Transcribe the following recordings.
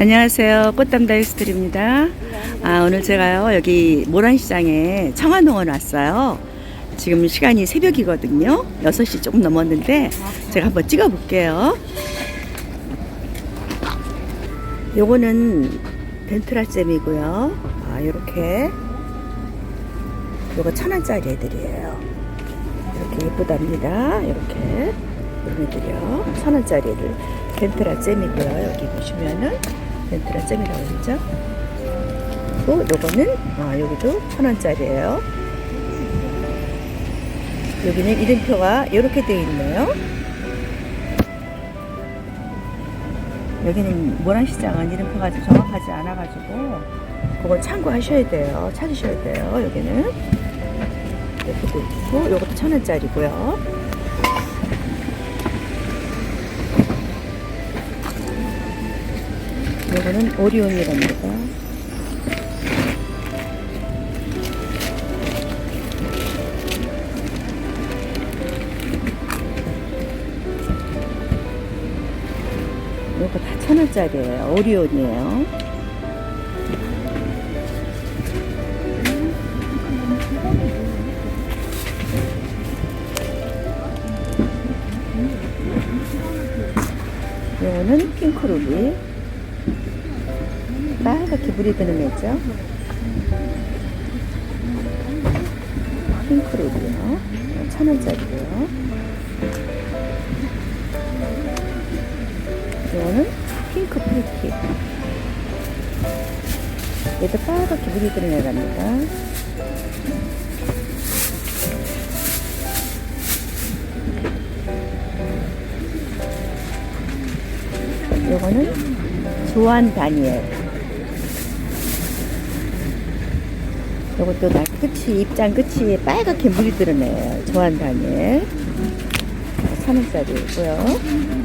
안녕하세요. 꽃담 다이스트리입니다. 아, 오늘 제가요, 여기 모란시장에 청화농원 왔어요. 지금 시간이 새벽이거든요. 6시 조금 넘었는데, 제가 한번 찍어 볼게요. 요거는 벤트라잼이고요. 아, 요렇게. 요거 천 원짜리 애들이에요. 이렇게 예쁘답니다. 이렇게. 이런 애들이요. 천 원짜리를. 벤트라 잼이고요. 여기 보시면은 벤트라 잼이라고 했죠. 그리고 요거는, 아, 여기도 천 원짜리예요. 여기는 이름표가 이렇게 되어 있네요. 여기는 모란시장은 이름표가 좀 정확하지 않아가지고 그걸 참고하셔야 돼요. 찾으셔야 돼요. 여기는 이렇게 돼 있고 요것도 천 원짜리고요. 요거는 오리온이랍니다. 요거 다천 원짜리예요. 오리온이에요. 요거는 핑크루비. 빨갛게 물이 드는 애죠. 핑크루비요. 천 원짜리고요. 이거는 핑크 프리키. 얘도 빨갛게 물이 애랍니다. 요거는 조한 다니엘. 요것도 나 끝이, 입장 끝이 빨갛게 물이 애예요. 조한 다니엘. 3원짜리고요.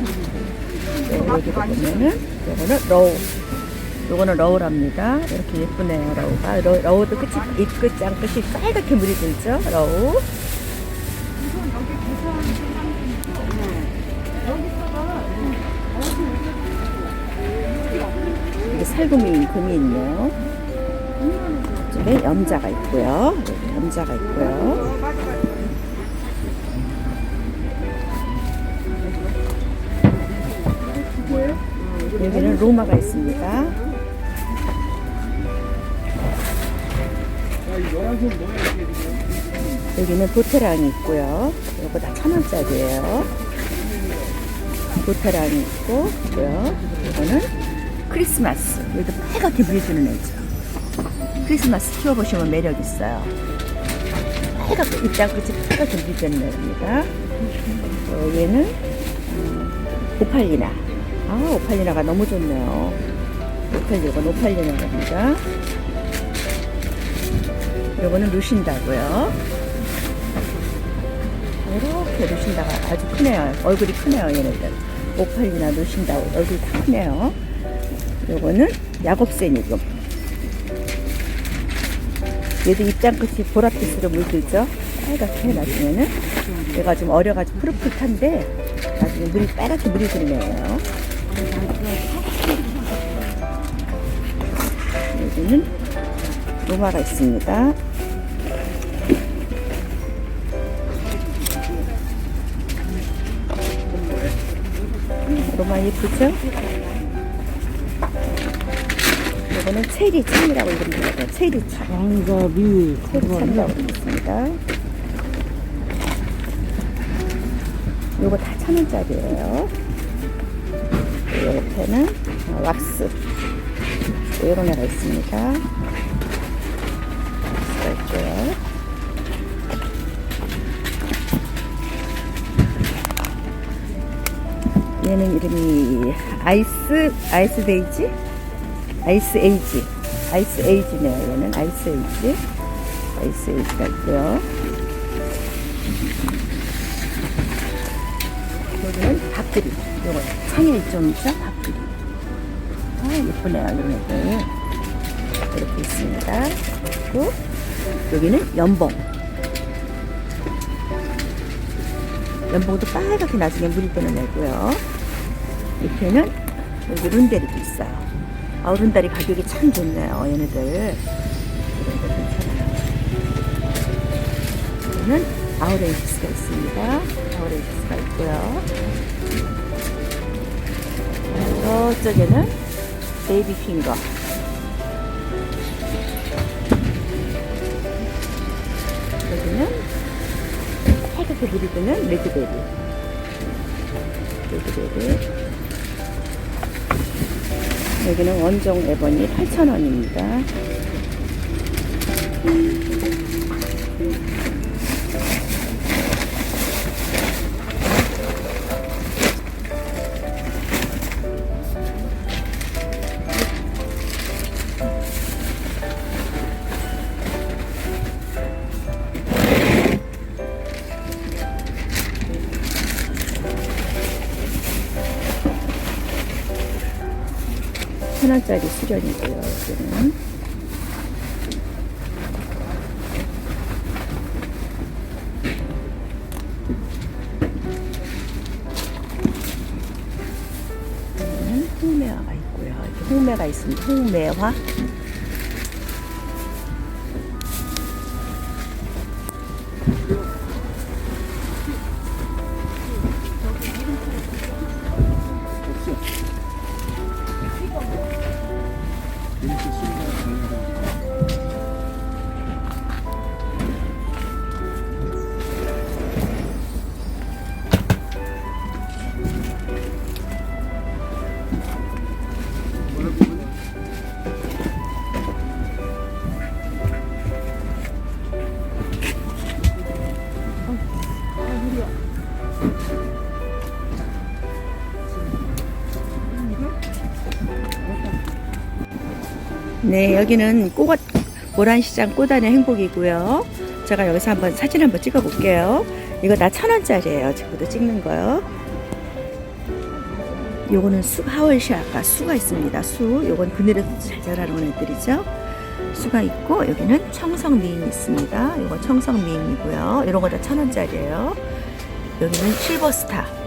여기 보면은 요거는 러우. 요거는 러우랍니다. 이렇게 예쁘네요, 러우가. 러, 러우도 끝이, 입 끝장 끝이 빨갛게 물이 들죠, 러우. 이게 살구미 금이 있네요. 이쪽에 염자가 있고요. 염자가 있고요. 여기는 로마가 있습니다. 여기는 도테랑이 있고요. 이거 다 천 원짜리예요. 도테랑이 있고, 있고요. 이거는 크리스마스. 여기도 빨갛게 물드는 애죠. 크리스마스 키워보시면 매력 있어요. 빨갛게 입장 끝이 빨갛게 물드는 애입니다. 어, 얘는 음, 오팔리나. 아, 오팔리나가 너무 좋네요. 오팔리, 이건 오팔리나입니다. 요거는 루신다고요. 이렇게 루신다가 아주 크네요. 얼굴이 크네요, 얘네들. 오팔리나 루신다 얼굴이 다 크네요. 요거는 야곱새니금. 얘도 입장 끝이 보랏빛으로 물들죠. 빨갛게 나중에는 얘가 좀 어려가지고 푸릇푸릇한데 나중에 물이 빨갛게 물이 들네요. 여기는 로마가 있습니다. 로마 예쁘죠? 이거는 체리 참이라고 이름입니다. 체리 참. 장갑이 체리 참이라고 있습니다. 요거 다 천 원짜리예요. 옆에는 어, 왁스. 이런 애가 있습니다. 왁스가 있고요. 얘는 이름이 아이스 아이스 데이지 아이스 에이지 아이스 에이지네요 얘는 아이스 에이지 아이스 에이지가 있고요 여기는 밥들이 요거 좀 있죠 밥들이 아, 예쁘네요, 이런 애들. 이렇게 있습니다. 그리고 여기는 연봉. 연봉도 빨갛게 나중에 물이 뜨는 애고요. 밑에는 여기 룬다리도 있어요. 아, 룬다리 가격이 참 좋네요, 얘네들. 이런 거 괜찮아요. 여기는 아우레이지스가 있습니다. 아우레이지스가 있고요. 저쪽에는 베이비 핑거. 여기는 빨갛게 물이 드는 레드베리. 레드베리. 여기는 원종 에버니 8,000원입니다. 천 원짜리 수련이고요. 여기는 여기는 홍매화가 있고요. 홍매가 있습니다. 홍매화. 네, 여기는 꽃, 모란시장 꽃안의 행복이고요. 제가 여기서 한번 사진 한번 찍어 볼게요. 이거 다천 원짜리예요. 지금부터 찍는 거요. 요거는 수, 하월시 아까 수가 있습니다. 수, 요건 그늘에서 잘 자라는 애들이죠. 수가 있고 여기는 청성미인이 있습니다. 요거 청성미인이고요. 이런 거 다 천 원짜리예요. 여기는 실버스타.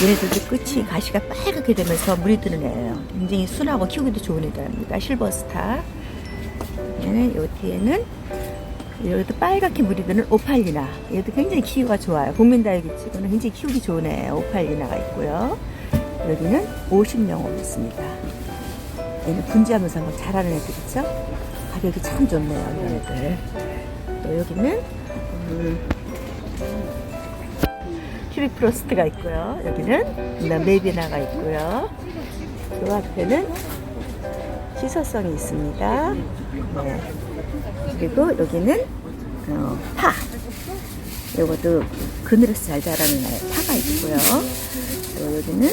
얘네들도 끝이 가시가 빨갛게 되면서 물이 드는 애예요. 굉장히 순하고 키우기도 좋은 애들입니다. 실버스타. 얘는 요 뒤에는 여기도 빨갛게 물이 드는 오팔리나. 얘도 굉장히 키우기가 좋아요. 국민다육이 치고는 굉장히 키우기 좋은 애예요. 오팔리나가 있고요. 여기는 50명호 있습니다. 얘는 분지하면서 막 자라는 애들 있죠? 가격이 참 좋네요. 애들. 또 여기는 음, 큐비프로스트가 있고요. 여기는 메비나가 있고요. 그 앞에는 시서성이 있습니다. 네. 그리고 여기는 어, 파. 이것도 그늘에서 잘 자라는 애, 파가 있고요. 또 여기는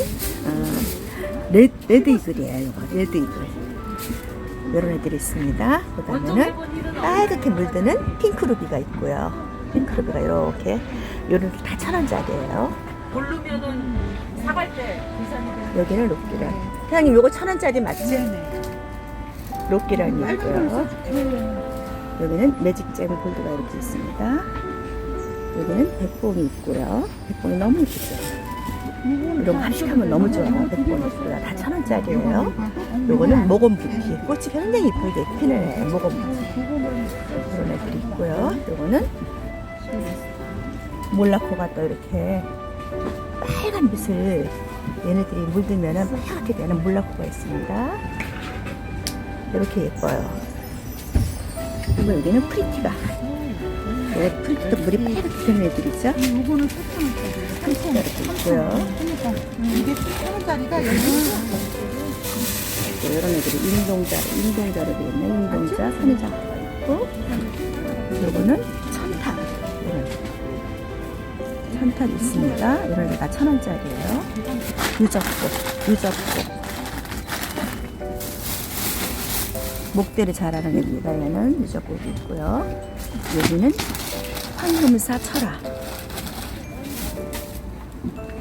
어, 레, 레드 이글이에요. 이거 레드 이글. 이런 애들이 있습니다. 그 다음에는 빨갛게 물드는 핑크루비가 있고요. 핑크루비가 이렇게 게다천 원짜리예요. 고르면은 사갈 때 비싼 여기는 로끼란. 사장님 이거 천 원짜리 맞지? 로끼란이고요. 여기는 매직잼 골드가 이렇게 있습니다. 여기는 백봉이 있고요. 백봉이 너무 예쁘죠? 이런 거 하나씩 하면 너무 좋아요. 백봉이 있고요. 다 천 원짜리예요. 요거는 모건뷰티. 꽃이 굉장히 이쁘게 피는 애, 모건뷰티. 이런 애들이 있고요. 요거는 몰라코가 또 이렇게 빨간 빛을 얘네들이 물들면 빨갛게 되는 몰라코가 있습니다. 이렇게 예뻐요. 그리고 여기는 프리티가. 여기 프리티도 물이 빨갛게 되는 애들이죠. 요거는 4,000원짜리. 프리티가 이렇게 있고요. 그러니까 이게 4,000원짜리가 여기 또 이런 애들이 인동자, 인동자로 되어 있는 인동자, 선의장가 있고, 요거는 천탑 있습니다. 이런 애가 천 원짜리예요. 유적꽃, 유적꽃. 목대를 잘하는 애입니다. 얘는 유적꽃이 있고요. 여기는 황금사 철화.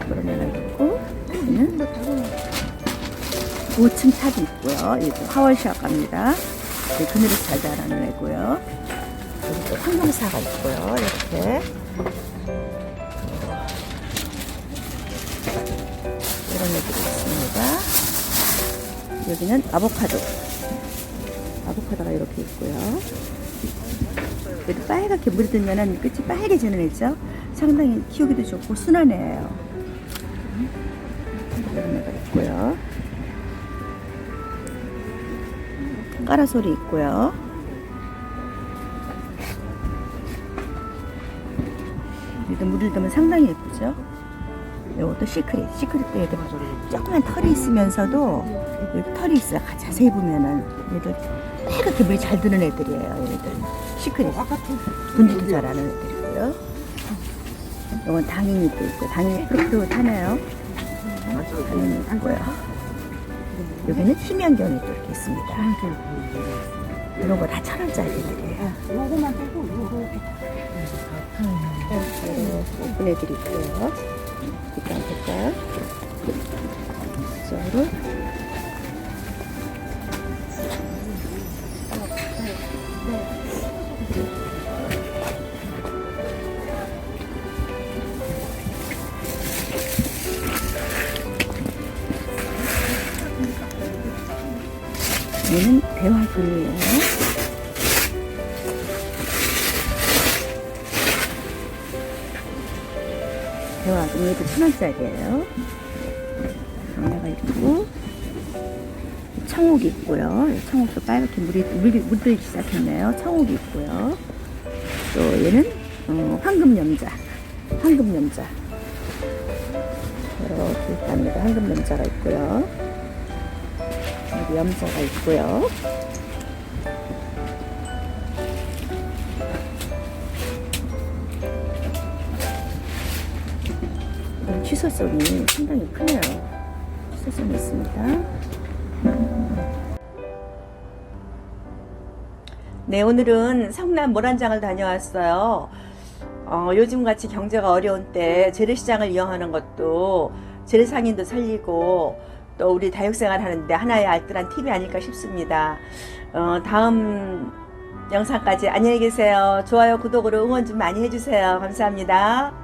그런 애가 있고, 여기는 5층 탑이 있고요. 이거 하월샷 갑니다. 네, 그늘을 잘 자라는 애고요. 여기 또 황금사가 있고요. 이렇게. 있습니다. 여기는 아보카도. 아보카도가 이렇게 있고요. 빨갛게 물이 들면은 끝이 빨개지는 애죠. 상당히 키우기도 좋고 순한 애예요. 이런 애가 있고요. 까라솔이 있고요. 얘도 물을 넣으면 상당히 예쁘죠? 이것도 시크릿. 시크릿도 얘도 조그만 털이 있으면서도 털이 있어요. 자세히 보면은 얘들 빨갛게 물이 잘 드는 애들이에요. 얘들 시크릿. 분지도 잘하는 애들이고요. 이건 당인이도 있고 당인이 프로도 타네요. 당인이 있고요. 여기는 희명견이 또 이렇게 있습니다. 이런 거 다 천 원짜리들이에요. 요거만 빼고 요거 예쁜 애들이 있고요. 볼까요? 이쪽으로. 얘는 대화금이에요. 대화금 얘도 천 원짜리예요. 하나가 있고 청옥이 있고요. 청옥도 빨갛게 물이 물이 물들기 시작했네요. 청옥이 있고요. 또 얘는 어, 황금염자, 황금염자 이렇게 있답니다. 황금염자가 있고요. 여기 염자가 있고요. 이건 취소성이 상당히 크네요. 취소성이 있습니다. 네, 오늘은 성남 모란장을 다녀왔어요. 어, 요즘같이 경제가 어려운 때 재래시장을 이용하는 것도 재래상인도 살리고 또 우리 다육생활 하는데 하나의 알뜰한 팁이 아닐까 싶습니다. 어, 다음 영상까지 안녕히 계세요. 좋아요, 구독으로 응원 좀 많이 해주세요. 감사합니다.